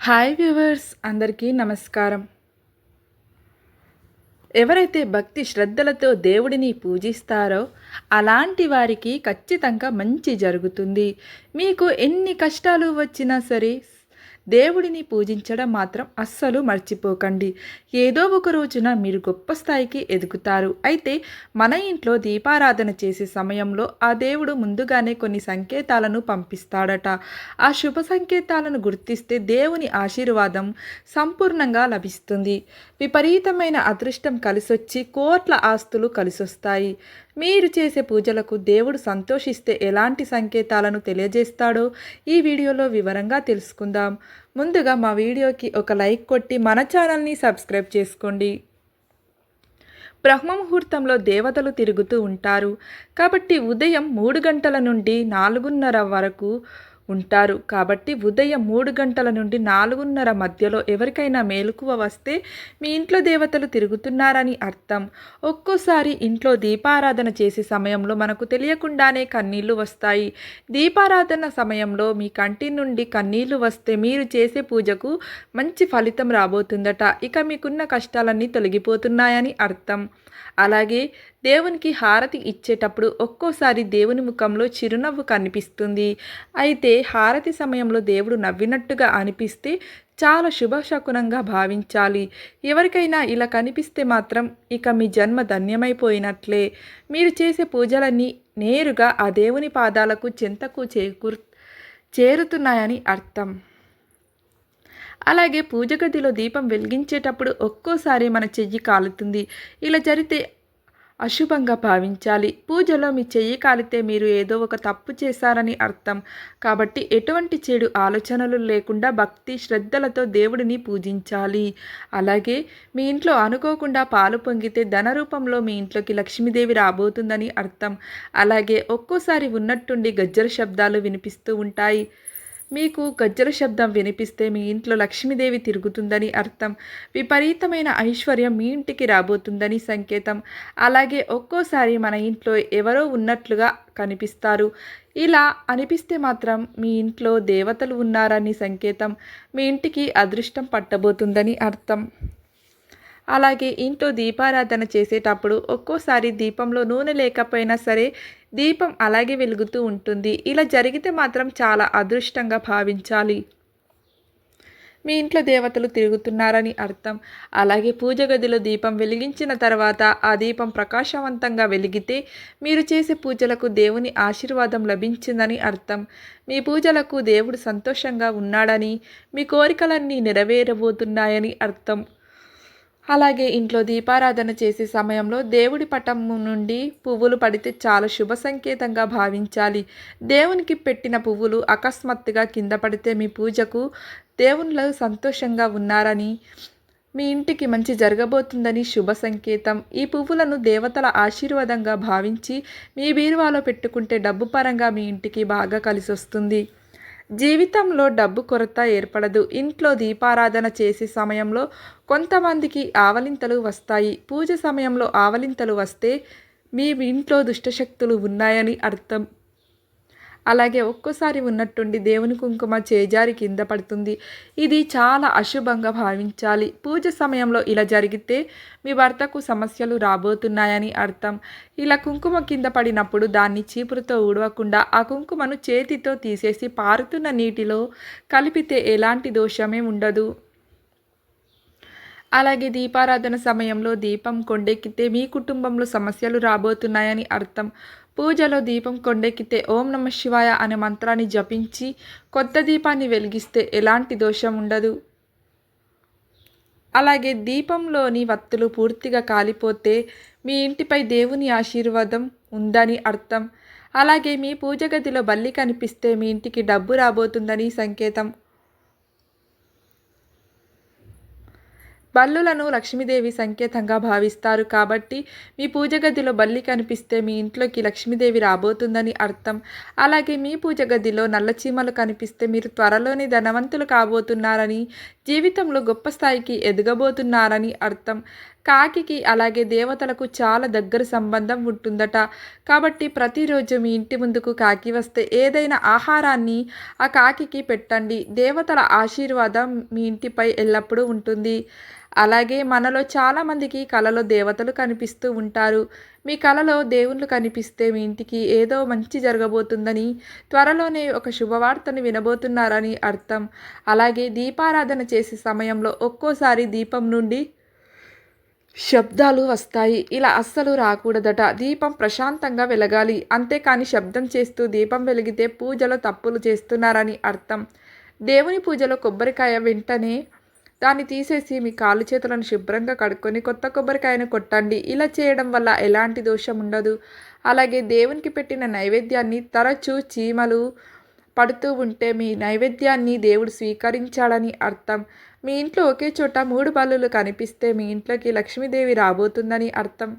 Hi viewers అందరికీ నమస్కారం. ఎవరైతే భక్తి శ్రద్ధలతో దేవుడిని పూజిస్తారో అలాంటి వారికి ఖచ్చితంగా మంచి జరుగుతుంది. మీకు ఎన్ని కష్టాలు వచ్చినా సరే దేవుడిని పూజించడం మాత్రం అస్సలు మర్చిపోకండి. ఏదో ఒక రోజున మీరు గొప్ప స్థాయికి ఎదుగుతారు. అయితే మన ఇంట్లో దీపారాధన చేసే సమయంలో ఆ దేవుడు ముందుగానే కొన్ని సంకేతాలను పంపిస్తాడట. ఆ శుభ సంకేతాలను గుర్తిస్తే దేవుని ఆశీర్వాదం సంపూర్ణంగా లభిస్తుంది. విపరీతమైన అదృష్టం కలిసొచ్చి కోట్ల ఆస్తులు కలిసొస్తాయి. మీరు చేసే పూజలకు దేవుడు సంతోషిస్తే ఎలాంటి సంకేతాలను తెలియజేస్తాడో ఈ వీడియోలో వివరంగా తెలుసుకుందాం. ముందుగా మా వీడియోకి ఒక లైక్ కొట్టి మన ఛానల్ని సబ్స్క్రైబ్ చేసుకోండి. బ్రహ్మ ముహూర్తంలో దేవతలు తిరుగుతూ ఉంటారు. కాబట్టి ఉదయం మూడు గంటల నుండి నాలుగున్నర వరకు ఉంటారు. కాబట్టి ఉదయం మూడు గంటల నుండి నాలుగున్నర మధ్యలో ఎవరికైనా మేలుకువ వస్తే మీ ఇంట్లో దేవతలు తిరుగుతున్నారని అర్థం. ఒక్కోసారి ఇంట్లో దీపారాధన చేసే సమయంలో మనకు తెలియకుండానే కన్నీళ్ళు వస్తాయి. దీపారాధన సమయంలో మీ కంటి నుండి కన్నీళ్ళు వస్తే మీరు చేసే పూజకు మంచి ఫలితం రాబోతుందట. ఇక మీకున్న కష్టాలన్నీ తొలగిపోతున్నాయని అర్థం. అలాగే దేవునికి హారతి ఇచ్చేటప్పుడు ఒక్కోసారి దేవుని ముఖంలో చిరునవ్వు కనిపిస్తుంది. అయితే హారతి సమయంలో దేవుడు నవ్వినట్టుగా అనిపిస్తే చాలా శుభశకునంగా భావించాలి. ఎవరికైనా ఇలా కనిపిస్తే మాత్రం ఇక మీ జన్మ ధన్యమైపోయినట్లే. మీరు చేసే పూజలన్నీ నేరుగా ఆ దేవుని పాదాలకు చెంతకు చేకూర్ చేరుతున్నాయని అర్థం. అలాగే పూజ గదిలో దీపం వెలిగించేటప్పుడు ఒక్కోసారి మన చెయ్యి కాలుతుంది. ఇలా జరిగితే అశుభంగా భావించాలి. పూజలో మీ చెయ్యి కాలితే మీరు ఏదో ఒక తప్పు చేశారని అర్థం. కాబట్టి ఎటువంటి చెడు ఆలోచనలు లేకుండా భక్తి శ్రద్ధలతో దేవుడిని పూజించాలి. అలాగే మీ ఇంట్లో అనుకోకుండా పాలు పొంగితే ధన రూపంలో మీ ఇంట్లోకి లక్ష్మీదేవి రాబోతుందని అర్థం. అలాగే ఒక్కోసారి ఉన్నట్టుండి గజ్జల శబ్దాలు వినిపిస్తూ ఉంటాయి. మీకు గజ్జల శబ్దం వినిపిస్తే మీ ఇంట్లో లక్ష్మీదేవి తిరుగుతుందని అర్థం. విపరీతమైన ఐశ్వర్యం మీ ఇంటికి రాబోతుందని సంకేతం. అలాగే ఒక్కోసారి మన ఇంట్లో ఎవరో ఉన్నట్లుగా కనిపిస్తారు. ఇలా అనిపిస్తే మాత్రం మీ ఇంట్లో దేవతలు ఉన్నారని సంకేతం. మీ ఇంటికి అదృష్టం పట్టబోతుందని అర్థం. అలాగే ఇంట్లో దీపారాధన చేసేటప్పుడు ఒక్కోసారి దీపంలో నూనె లేకపోయినా సరే దీపం అలాగే వెలుగుతూ ఉంటుంది. ఇలా జరిగితే మాత్రం చాలా అదృష్టంగా భావించాలి. మీ ఇంట్లో దేవతలు తిరుగుతున్నారని అర్థం. అలాగే పూజ గదిలో దీపం వెలిగించిన తర్వాత ఆ దీపం ప్రకాశవంతంగా వెలిగితే మీరు చేసే పూజలకు దేవుని ఆశీర్వాదం లభించిందని అర్థం. మీ పూజలకు దేవుడు సంతోషంగా ఉన్నాడని మీ కోరికలన్నీ నెరవేరబోతున్నాయని అర్థం. అలాగే ఇంట్లో దీపారాధన చేసే సమయంలో దేవుడి పటం నుండి పువ్వులు పడితే చాలా శుభ సంకేతంగా భావించాలి. దేవునికి పెట్టిన పువ్వులు అకస్మాత్తుగా కింద పడితే మీ పూజకు దేవుళ్ళు సంతోషంగా ఉన్నారని మీ ఇంటికి మంచి జరగబోతుందని శుభ సంకేతం. ఈ పువ్వులను దేవతల ఆశీర్వాదంగా భావించి మీ బీరువాలో పెట్టుకుంటే డబ్బు పరంగా మీ ఇంటికి బాగా కలిసి వస్తుంది జీవితంలో డబ్బు కొరత ఏర్పడదు. ఇంట్లో దీపారాధన చేసే సమయంలో కొంతమందికి ఆవలింతలు వస్తాయి. పూజ సమయంలో ఆవలింతలు వస్తే మీ ఇంట్లో దుష్టశక్తులు ఉన్నాయని అర్థం. అలాగే ఒక్కోసారి ఉన్నట్టుండి దేవుని కుంకుమ చేజారి కింద పడుతుంది. ఇది చాలా అశుభంగా భావించాలి. పూజ సమయంలో ఇలా జరిగితే మీ భర్తకు సమస్యలు రాబోతున్నాయని అర్థం. ఇలా కుంకుమ కింద పడినప్పుడు దాన్ని చీపురుతో ఊడవకుండా ఆ కుంకుమను చేతితో తీసేసి పారుతున్న నీటిలో కలిపితే ఎలాంటి దోషమే ఉండదు. అలాగే దీపారాధన సమయంలో దీపం కొండెక్కితే మీ కుటుంబంలో సమస్యలు రాబోతున్నాయని అర్థం. పూజలో దీపం కొండెక్కితే ఓం నమ శివాయ అనే మంత్రాన్ని జపించి కొత్త దీపాన్ని వెలిగిస్తే ఎలాంటి దోషం ఉండదు. అలాగే దీపంలోని వత్తులు పూర్తిగా కాలిపోతే మీ ఇంటిపై దేవుని ఆశీర్వాదం ఉందని అర్థం. అలాగే మీ పూజ గదిలో బల్లి కనిపిస్తే మీ ఇంటికి డబ్బు రాబోతుందని సంకేతం. బల్లులను లక్ష్మీదేవి సంకేతంగా భావిస్తారు. కాబట్టి మీ పూజ గదిలో బల్లి కనిపిస్తే మీ ఇంట్లోకి లక్ష్మీదేవి రాబోతుందని అర్థం. అలాగే మీ పూజ గదిలో నల్లచీమలు కనిపిస్తే మీరు త్వరలోనే ధనవంతులు కాబోతున్నారని జీవితంలో గొప్ప స్థాయికి ఎదగబోతున్నారని అర్థం. కాకికి అలాగే దేవతలకు చాలా దగ్గర సంబంధం ఉంటుందట. కాబట్టి ప్రతిరోజు మీ ఇంటి ముందుకు కాకి వస్తే ఏదైనా ఆహారాన్ని ఆ కాకికి పెట్టండి. దేవతల ఆశీర్వాదం మీ ఇంటిపై ఎల్లప్పుడూ ఉంటుంది. అలాగే మనలో చాలామందికి కలలో దేవతలు కనిపిస్తూ ఉంటారు. మీ కలలో దేవుళ్ళు కనిపిస్తే మీ ఇంటికి ఏదో మంచి జరగబోతుందని త్వరలోనే ఒక శుభవార్తను వినబోతున్నారని అర్థం. అలాగే దీపారాధన చేసే సమయంలో ఒక్కోసారి దీపం నుండి శబ్దాలు వస్తాయి. ఇలా అస్సలు రాకూడదట. దీపం ప్రశాంతంగా వెలగాలి. అంతేకాని శబ్దం చేస్తూ దీపం వెలిగితే పూజలో తప్పులు చేస్తున్నారని అర్థం. దేవుని పూజలో కొబ్బరికాయ వెంటనే దాన్ని తీసేసి మీ కాలు చేతులను శుభ్రంగా కడుక్కొని కొత్త కొబ్బరికాయను కొట్టండి. ఇలా చేయడం వల్ల ఎలాంటి దోషం ఉండదు. అలాగే దేవునికి పెట్టిన నైవేద్యాన్ని తరచూ చీమలు పడుతూ ఉంటే మీ నైవేద్యాన్ని దేవుడు స్వీకరించాడని అర్థం. మీ ఇంట్లో ఒకే చోట మూడు బల్లులు కనిపిస్తే మీ ఇంట్లోకి లక్ష్మీదేవి రాబోతుందని అర్థం.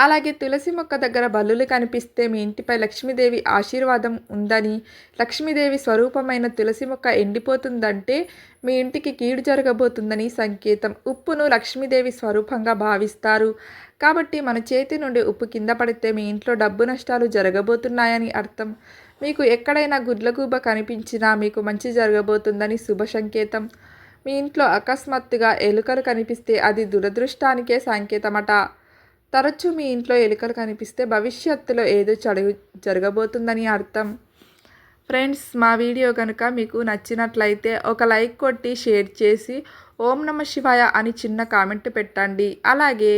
అలాగే తులసి మొక్క దగ్గర బల్లులు కనిపిస్తే మీ ఇంటిపై లక్ష్మీదేవి ఆశీర్వాదం ఉందని లక్ష్మీదేవి స్వరూపమైన తులసి మొక్క ఎండిపోతుందంటే మీ ఇంటికి కీడు జరగబోతుందని సంకేతం. ఉప్పును లక్ష్మీదేవి స్వరూపంగా భావిస్తారు. కాబట్టి మన చేతి నుండి ఉప్పు కింద పడితే మీ ఇంట్లో డబ్బు నష్టాలు జరగబోతున్నాయని అర్థం. మీకు ఎక్కడైనా గుడ్లగూబ కనిపించినా మీకు మంచి జరగబోతుందని శుభ సంకేతం. మీ ఇంట్లో అకస్మాత్తుగా ఎలుకలు కనిపిస్తే అది దురదృష్టానికే సంకేతమట. తరచూ మీ ఇంట్లో ఎలుకలు కనిపిస్తే భవిష్యత్తులో ఏదో చడుగు జరగబోతుందని అర్థం. ఫ్రెండ్స్ మా వీడియో కనుక మీకు నచ్చినట్లయితే ఒక లైక్ కొట్టి షేర్ చేసి ఓం నమ శివాయ అని చిన్న కామెంట్ పెట్టండి. అలాగే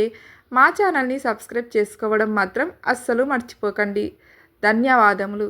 మా ఛానల్ని సబ్స్క్రైబ్ చేసుకోవడం మాత్రం అస్సలు మర్చిపోకండి. ధన్యవాదములు.